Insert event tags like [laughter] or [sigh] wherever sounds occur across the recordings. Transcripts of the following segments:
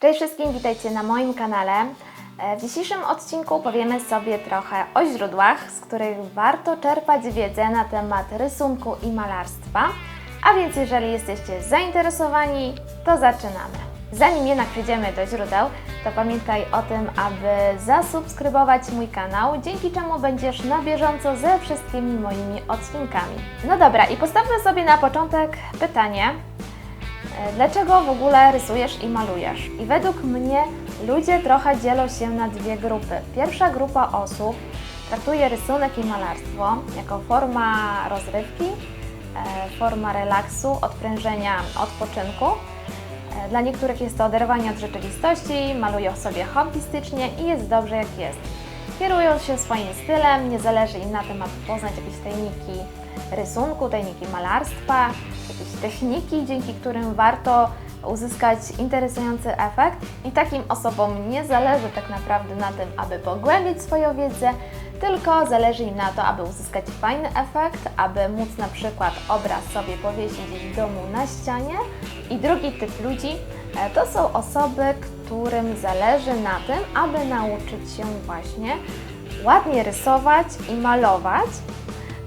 Cześć wszystkim, witajcie na moim kanale. E, W dzisiejszym odcinku powiemy sobie trochę o źródłach, z których warto czerpać wiedzę na temat rysunku i malarstwa. A więc jeżeli jesteście zainteresowani, to zaczynamy. Zanim jednak przejdziemy do źródeł, to pamiętaj o tym, aby zasubskrybować mój kanał, dzięki czemu będziesz na bieżąco ze wszystkimi moimi odcinkami. No dobra, i postawmy sobie na początek pytanie, Dlaczego w ogóle rysujesz i malujesz? I według mnie ludzie trochę dzielą się na dwie grupy. Pierwsza grupa osób traktuje rysunek i malarstwo jako forma rozrywki, e, forma relaksu, odprężenia, odpoczynku. E, Dla niektórych jest to oderwanie od rzeczywistości, malują sobie hobbystycznie i jest dobrze jak jest. Kierują się swoim stylem, nie zależy im na tym, aby poznać jakieś tajniki rysunku, tajniki malarstwa, jakieś techniki, dzięki którym warto uzyskać interesujący efekt. I takim osobom nie zależy tak naprawdę na tym, aby pogłębić swoją wiedzę, tylko zależy im na to, aby uzyskać fajny efekt, aby móc na przykład obraz sobie powiesić w domu na ścianie. I drugi typ ludzi e, to są osoby, którym zależy na tym, aby nauczyć się właśnie ładnie rysować i malować.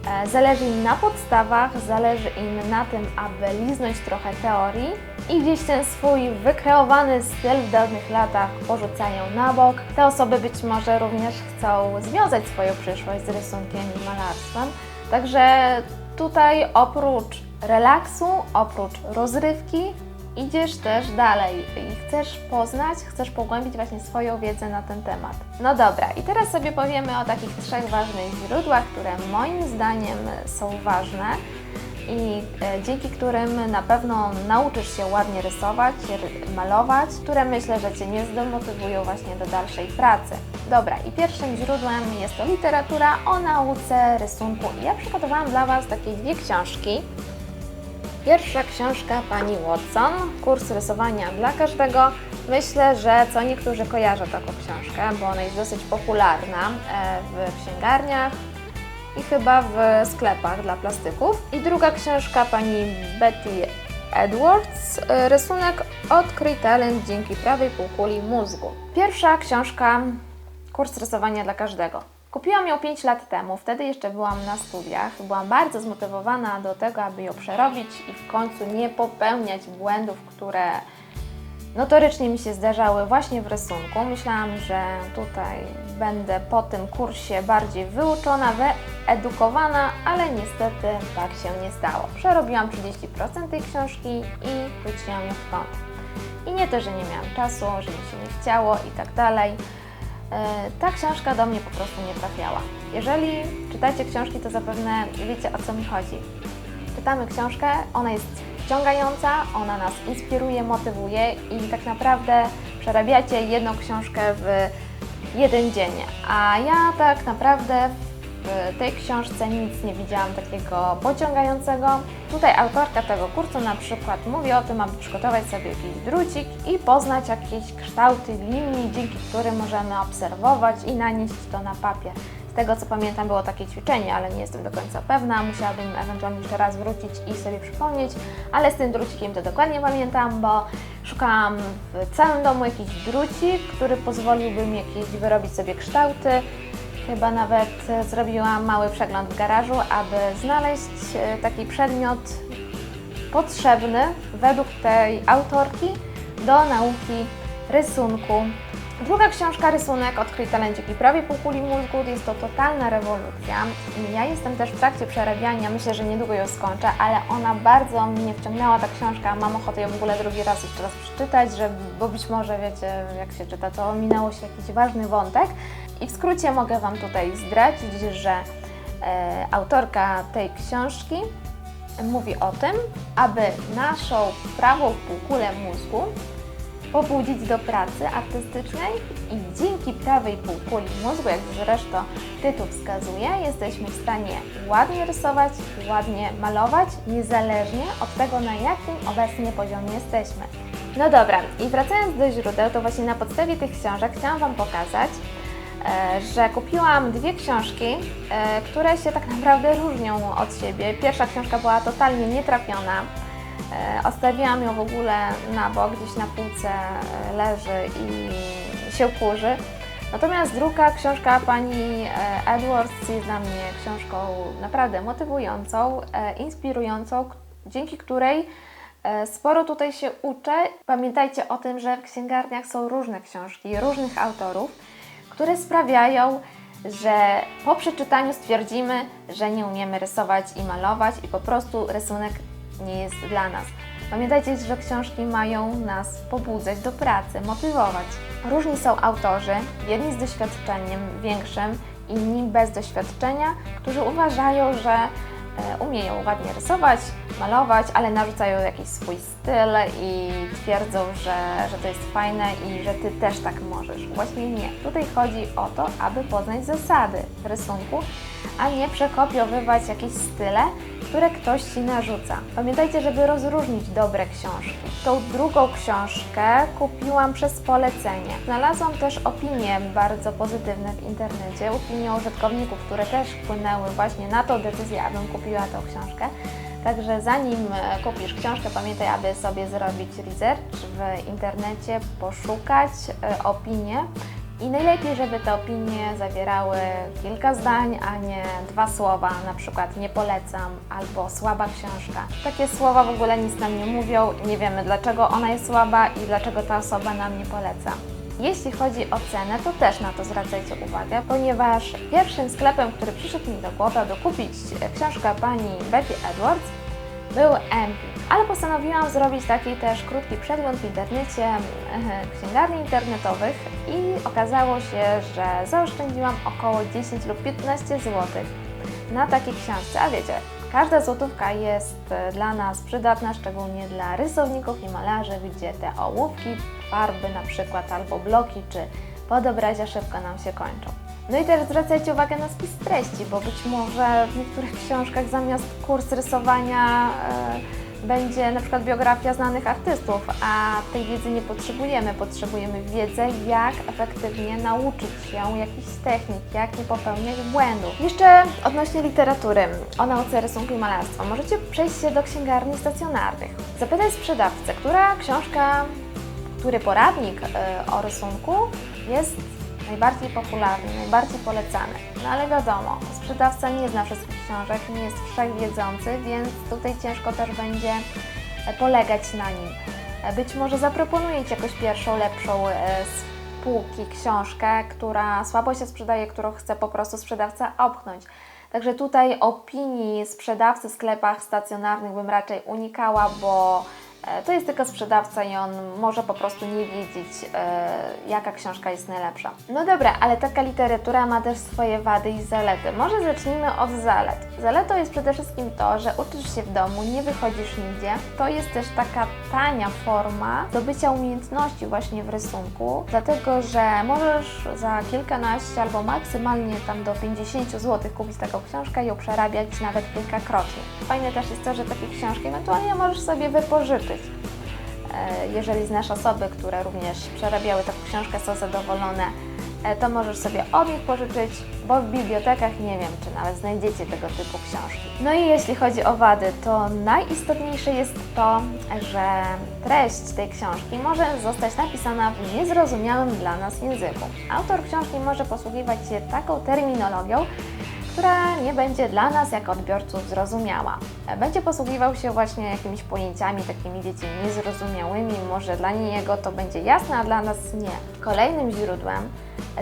E, Zależy im na podstawach, zależy im na tym, aby liznąć trochę teorii i gdzieś ten swój wykreowany styl w dawnych latach porzucają na bok. Te osoby być może również chcą związać swoją przyszłość z rysunkiem i malarstwem. Także tutaj oprócz relaksu, oprócz rozrywki, idziesz też dalej i chcesz poznać, chcesz pogłębić właśnie swoją wiedzę na ten temat. No dobra, i teraz sobie powiemy o takich trzech ważnych źródłach, które moim zdaniem są ważne i e, dzięki którym na pewno nauczysz się ładnie rysować, ry- malować, które myślę, że Cię nie zdemotywują właśnie do dalszej pracy. Dobra, i pierwszym źródłem jest to literatura o nauce rysunku. I ja przygotowałam dla Was takie dwie książki. Pierwsza książka pani Watson, kurs rysowania dla każdego. Myślę, że co niektórzy kojarzą taką książkę, bo ona jest dosyć popularna e, w księgarniach i chyba w sklepach dla plastyków. I druga książka pani Betty Edwards, e, rysunek Odkryj talent dzięki prawej półkuli mózgu. Pierwsza książka Kurs rysowania dla każdego. Kupiłam ją 5 lat temu, wtedy jeszcze byłam na studiach. Byłam bardzo zmotywowana do tego, aby ją przerobić i w końcu nie popełniać błędów, które notorycznie mi się zdarzały właśnie w rysunku. Myślałam, że tutaj będę po tym kursie bardziej wyuczona, wyedukowana, ale niestety tak się nie stało. Przerobiłam 30% tej książki i wróciłam ją w kąt. I nie to, że nie miałam czasu, że mi się nie chciało i tak dalej. E, Ta książka do mnie po prostu nie trafiała. Jeżeli czytacie książki, to zapewne wiecie o co mi chodzi. Czytamy książkę, ona jest wciągająca, ona nas inspiruje, motywuje i tak naprawdę przerabiacie jedną książkę w jeden dzień. A ja tak naprawdę w tej kształce nic nie widziałam takiego pociągającego. Tutaj autorka tego kursu na przykład mówi o tym, aby przygotować sobie jakiś drucik i poznać jakieś kształty linii, dzięki którym możemy obserwować i nanieść to na papier. Z tego co pamiętam było takie ćwiczenie, ale nie jestem do końca pewna, musiałabym ewentualnie jeszcze raz wrócić i sobie przypomnieć, ale z tym drucikiem to dokładnie pamiętam, bo szukałam w całym domu jakiś drucik, który pozwoliłby mi jakieś wyrobić sobie kształty. Chyba nawet e, zrobiłam mały przegląd w garażu, aby znaleźć e, taki przedmiot potrzebny według tej autorki do nauki rysunku. Druga książka, rysunek Odkryj talenciki prawie półkuli mózgu, jest to totalna rewolucja. I Ja jestem też w trakcie przerabiania, myślę, że niedługo ją skończę, ale ona bardzo mnie wciągnęła, ta książka. Mam ochotę ją w ogóle drugi raz jeszcze raz przeczytać, że, bo być może, wiecie, jak się czyta, to minęło się jakiś ważny wątek. I w skrócie mogę Wam tutaj zdradzić, że e, autorka tej książki mówi o tym, aby naszą prawą półkulę mózgu pobudzić do pracy artystycznej i dzięki prawej półkuli mózgu, jak zresztą tytuł wskazuje, jesteśmy w stanie ładnie rysować, ładnie malować, niezależnie od tego, na jakim obecnie poziomie jesteśmy. No dobra, i wracając do źródeł, to właśnie na podstawie tych książek chciałam Wam pokazać, że kupiłam dwie książki, e, które się tak naprawdę różnią od siebie. Pierwsza książka była totalnie nietrafiona. E, Odstawiłam ją w ogóle na bok, gdzieś na półce e, leży i się kurzy. Natomiast druga książka pani e, Edwards jest dla mnie książką naprawdę motywującą, e, inspirującą, dzięki której e, sporo tutaj się uczę. Pamiętajcie o tym, że w księgarniach są różne książki, różnych autorów, które sprawiają, że po przeczytaniu stwierdzimy, że nie umiemy rysować i malować i po prostu rysunek nie jest dla nas. Pamiętajcie, że książki mają nas pobudzać do pracy, motywować. Różni są autorzy, jedni z doświadczeniem większym, inni bez doświadczenia, którzy uważają, że umieją ładnie rysować, malować, ale narzucają jakiś swój styl i twierdzą, że, że to jest fajne i że ty też tak możesz. Właśnie nie. Tutaj chodzi o to, aby poznać zasady rysunku, a nie przekopiowywać jakieś style, które ktoś ci narzuca. Pamiętajcie, żeby rozróżnić dobre książki. Tą drugą książkę kupiłam przez polecenie. Znalazłam też opinie bardzo pozytywne w internecie, opinie użytkowników, które też wpłynęły właśnie na tą decyzję, abym kupiła tą książkę. Także zanim kupisz książkę, pamiętaj, aby sobie zrobić research w internecie, poszukać e, opinie i najlepiej, żeby te opinie zawierały kilka zdań, a nie dwa słowa, na przykład nie polecam albo słaba książka. Takie słowa w ogóle nic nam nie mówią, nie wiemy dlaczego ona jest słaba i dlaczego ta osoba nam nie poleca. Jeśli chodzi o cenę, to też na to zwracajcie uwagę, ponieważ pierwszym sklepem, który przyszedł mi do głowy, aby kupić książkę pani Betty Edwards, był Empik, ale postanowiłam zrobić taki też krótki przegląd w internecie księgarni internetowych i okazało się, że zaoszczędziłam około 10 lub 15 zł na takiej książce. A wiecie, każda złotówka jest e, dla nas przydatna, szczególnie dla rysowników i malarzy, gdzie te ołówki, farby na przykład albo bloki czy podobrazia szybko nam się kończą. No i też zwracajcie uwagę na spis treści, bo być może w niektórych książkach zamiast kurs rysowania e, będzie na przykład biografia znanych artystów, a tej wiedzy nie potrzebujemy. Potrzebujemy wiedzę, jak efektywnie nauczyć się jakichś technik, jak nie popełniać błędów. Jeszcze odnośnie literatury, o nauce rysunku i malarstwa. Możecie przejść się do księgarni stacjonarnych. Zapytaj sprzedawcę, która książka, który poradnik e, o rysunku jest najbardziej popularny, najbardziej polecany. No ale wiadomo, sprzedawca nie zna wszystkich książek, nie jest wszechwiedzący, więc tutaj ciężko też będzie e, polegać na nim. E, Być może zaproponuje Ci jakąś pierwszą, lepszą e, z półki książkę, która słabo się sprzedaje, którą chce po prostu sprzedawca opchnąć. Także tutaj opinii sprzedawcy w sklepach stacjonarnych bym raczej unikała, bo To jest tylko sprzedawca i on może po prostu nie wiedzieć, e, jaka książka jest najlepsza. No dobra, ale taka literatura ma też swoje wady i zalety. Może zacznijmy od zalet. Zaletą jest przede wszystkim to, że uczysz się w domu, nie wychodzisz nigdzie. To jest też taka tania forma zdobycia umiejętności właśnie w rysunku, dlatego że możesz za kilkanaście albo maksymalnie tam do 50 zł kupić taką książkę i ją przerabiać nawet kilkakrotnie. Fajne też jest to, że takie książki ewentualnie możesz sobie wypożyczyć. E, Jeżeli znasz osoby, które również przerabiały taką książkę, są zadowolone, e, to możesz sobie od nich pożyczyć, bo w bibliotekach nie wiem, czy nawet znajdziecie tego typu książki. No i jeśli chodzi o wady, to najistotniejsze jest to, że treść tej książki może zostać napisana w niezrozumiałym dla nas języku. Autor książki może posługiwać się taką terminologią, która nie będzie dla nas jako odbiorców zrozumiała. Będzie posługiwał się właśnie jakimiś pojęciami takimi, wiecie, niezrozumiałymi, może dla niego to będzie jasne, a dla nas nie. Kolejnym źródłem,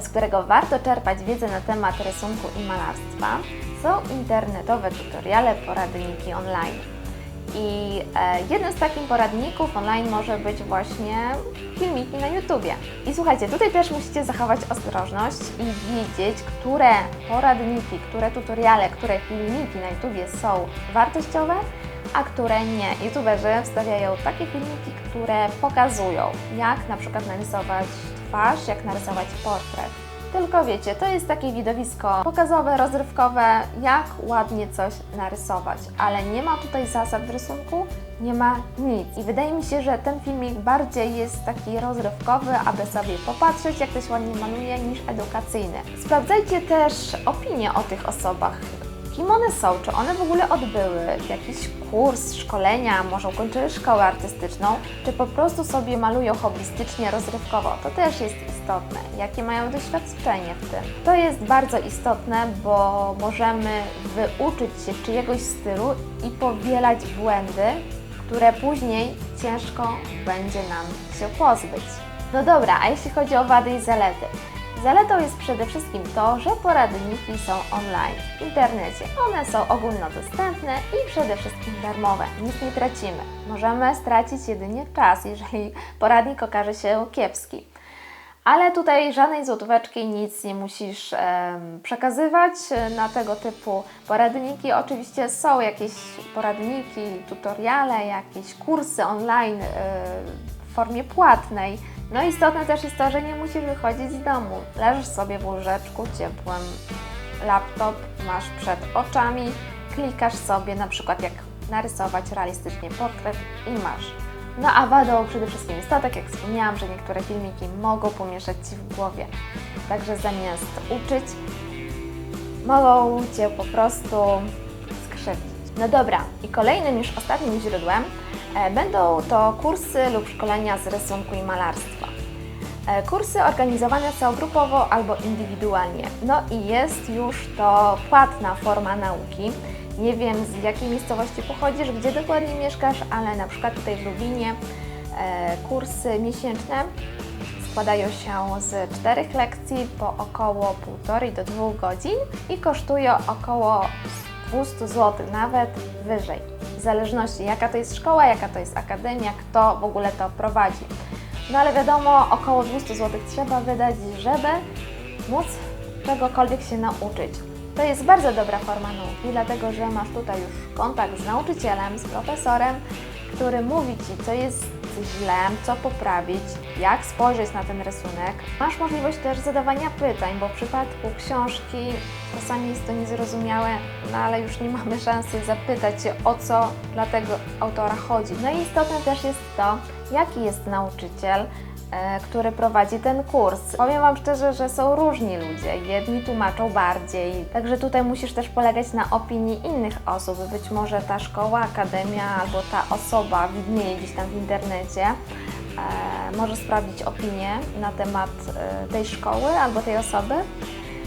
z którego warto czerpać wiedzę na temat rysunku i malarstwa, są internetowe tutoriale, poradniki online. I e, jednym z takich poradników online może być właśnie filmiki na YouTubie. I słuchajcie, tutaj też musicie zachować ostrożność i wiedzieć, które poradniki, które tutoriale, które filmiki na YouTubie są wartościowe, a które nie. YouTuberzy wstawiają takie filmiki, które pokazują, jak na przykład narysować twarz, jak narysować portret. Tylko wiecie, to jest takie widowisko pokazowe, rozrywkowe, jak ładnie coś narysować, ale nie ma tutaj zasad w rysunku, nie ma nic. I wydaje mi się, że ten filmik bardziej jest taki rozrywkowy, aby sobie popatrzeć, jak ktoś ładnie maluje, niż edukacyjny. Sprawdzajcie też opinie o tych osobach. Kim one są, czy one w ogóle odbyły jakiś kurs, szkolenia, może ukończyły szkołę artystyczną, czy po prostu sobie malują hobbystycznie, rozrywkowo. To też jest istotne. Jakie mają doświadczenie w tym. To jest bardzo istotne, bo możemy wyuczyć się czyjegoś stylu i powielać błędy, które później ciężko będzie nam się pozbyć. No dobra, a jeśli chodzi o wady i zalety? Zaletą jest przede wszystkim to, że poradniki są online w internecie. One są ogólnodostępne i przede wszystkim darmowe. Nic nie tracimy. Możemy stracić jedynie czas, jeżeli poradnik okaże się kiepski. Ale tutaj żadnej złotóweczki, nic nie musisz em, przekazywać na tego typu poradniki. Oczywiście są jakieś poradniki, tutoriale, jakieś kursy online e, w formie płatnej. No istotne też jest to, że nie musisz wychodzić z domu. Leżysz sobie w łóżeczku ciepłym, laptop masz przed oczami, klikasz sobie na przykład jak narysować realistycznie portret i masz. No a wadą przede wszystkim jest to, tak jak wspomniałam, że niektóre filmiki mogą pomieszać Ci w głowie. Także zamiast uczyć, mogą Cię po prostu. No dobra, i kolejnym już ostatnim źródłem e, będą to kursy lub szkolenia z rysunku i malarstwa. E, Kursy organizowane są grupowo albo indywidualnie. No i jest już to płatna forma nauki. Nie wiem z jakiej miejscowości pochodzisz, gdzie dokładnie mieszkasz, ale na przykład tutaj w Lublinie e, kursy miesięczne składają się z czterech lekcji po około 1,5 do 2 godzin i kosztują około 200 zł, nawet wyżej. W zależności jaka to jest szkoła, jaka to jest akademia, kto w ogóle to prowadzi. No ale wiadomo, około 200 zł trzeba wydać, żeby móc czegokolwiek się nauczyć. To jest bardzo dobra forma nauki, dlatego że masz tutaj już kontakt z nauczycielem, z profesorem, który mówi Ci, co jest źle, co poprawić, jak spojrzeć na ten rysunek. Masz możliwość też zadawania pytań, bo w przypadku książki czasami jest to niezrozumiałe, no ale już nie mamy [laughs] szansy zapytać się, o co dla tego autora chodzi. No i istotne też jest to, jaki jest nauczyciel, który prowadzi ten kurs. Powiem Wam szczerze, że są różni ludzie. Jedni tłumaczą bardziej, także tutaj musisz też polegać na opinii innych osób. Być może ta szkoła, akademia albo ta osoba widnieje gdzieś tam w internecie. E, może sprawdzić opinię na temat e, tej szkoły albo tej osoby.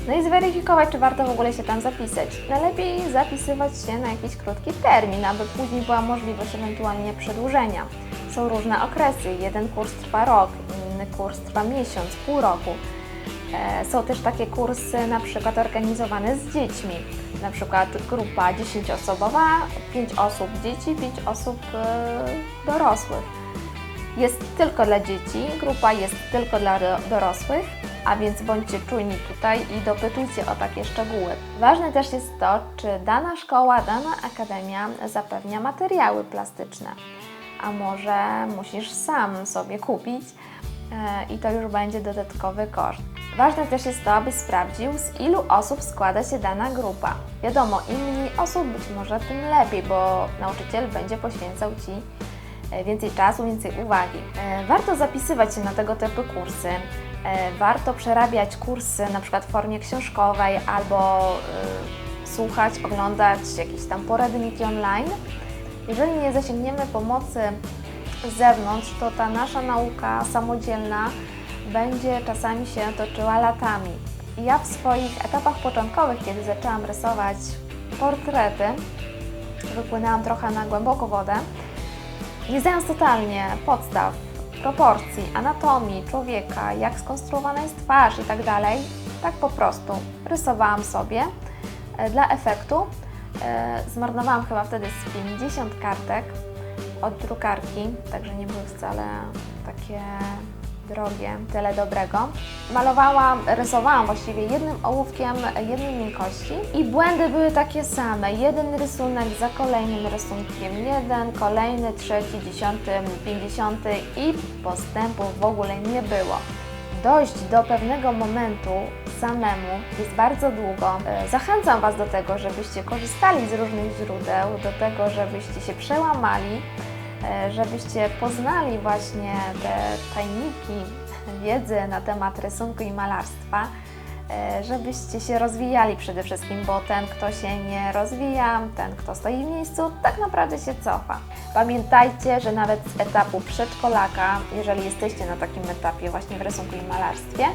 No i zweryfikować, czy warto w ogóle się tam zapisać. Najlepiej zapisywać się na jakiś krótki termin, aby później była możliwość ewentualnie przedłużenia. Są różne okresy. Jeden kurs trwa rok, inny kurs trwa miesiąc, pół roku. E, Są też takie kursy na przykład organizowane z dziećmi. Na przykład grupa 10-osobowa, 5 osób dzieci, 5 osób e, dorosłych. Jest tylko dla dzieci, grupa jest tylko dla do- dorosłych, a więc bądźcie czujni tutaj i dopytujcie o takie szczegóły. Ważne też jest to, czy dana szkoła, dana akademia zapewnia materiały plastyczne, a może musisz sam sobie kupić e, i to już będzie dodatkowy koszt. Ważne też jest to, abyś sprawdził, z ilu osób składa się dana grupa. Wiadomo, im mniej osób, być może tym lepiej, bo nauczyciel będzie poświęcał Ci e, więcej czasu, więcej uwagi. E, Warto zapisywać się na tego typu kursy. Warto przerabiać kursy na przykład w formie książkowej albo słuchać, oglądać jakieś tam poradniki online. Jeżeli nie zasięgniemy pomocy z zewnątrz, to ta nasza nauka samodzielna będzie czasami się toczyła latami. Ja w swoich etapach początkowych, kiedy zaczęłam rysować portrety, wypłynęłam trochę na głęboką wodę, nie znając totalnie podstaw, proporcji, anatomii człowieka, jak skonstruowana jest twarz i tak dalej, tak po prostu rysowałam sobie e, dla efektu. E, Zmarnowałam chyba wtedy z 50 kartek od drukarki, także nie były wcale takie drogie, tyle dobrego. Malowałam, rysowałam właściwie jednym ołówkiem jednej miękkości i błędy były takie same. Jeden rysunek za kolejnym rysunkiem, jeden, kolejny, trzeci, dziesiąty, pięćdziesiąty i postępów w ogóle nie było. Dojść do pewnego momentu samemu jest bardzo długo. E, Zachęcam Was do tego, żebyście korzystali z różnych źródeł, do tego, żebyście się przełamali, e, żebyście poznali właśnie te tajniki wiedzy na temat rysunku i malarstwa. E, żebyście się rozwijali przede wszystkim, bo ten, kto się nie rozwija, ten, kto stoi w miejscu, tak naprawdę się cofa. Pamiętajcie, że nawet z etapu przedszkolaka, jeżeli jesteście na takim etapie właśnie w rysunku i malarstwie,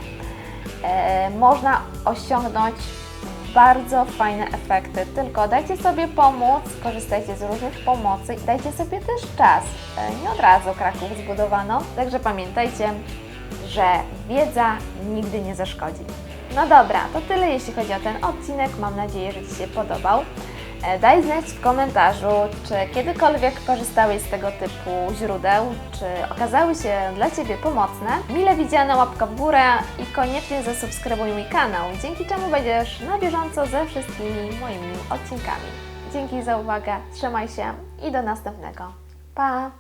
e, można osiągnąć bardzo fajne efekty. Tylko dajcie sobie pomóc, korzystajcie z różnych pomocy i dajcie sobie też czas. E, Nie od razu Kraków zbudowano, także pamiętajcie, że wiedza nigdy nie zaszkodzi. No dobra, to tyle jeśli chodzi o ten odcinek. Mam nadzieję, że Ci się podobał. E, Daj znać w komentarzu, czy kiedykolwiek korzystałeś z tego typu źródeł, czy okazały się dla Ciebie pomocne. Mile widziana łapka w górę i koniecznie zasubskrybuj mój kanał, dzięki czemu będziesz na bieżąco ze wszystkimi moimi odcinkami. Dzięki za uwagę, trzymaj się i do następnego. Pa!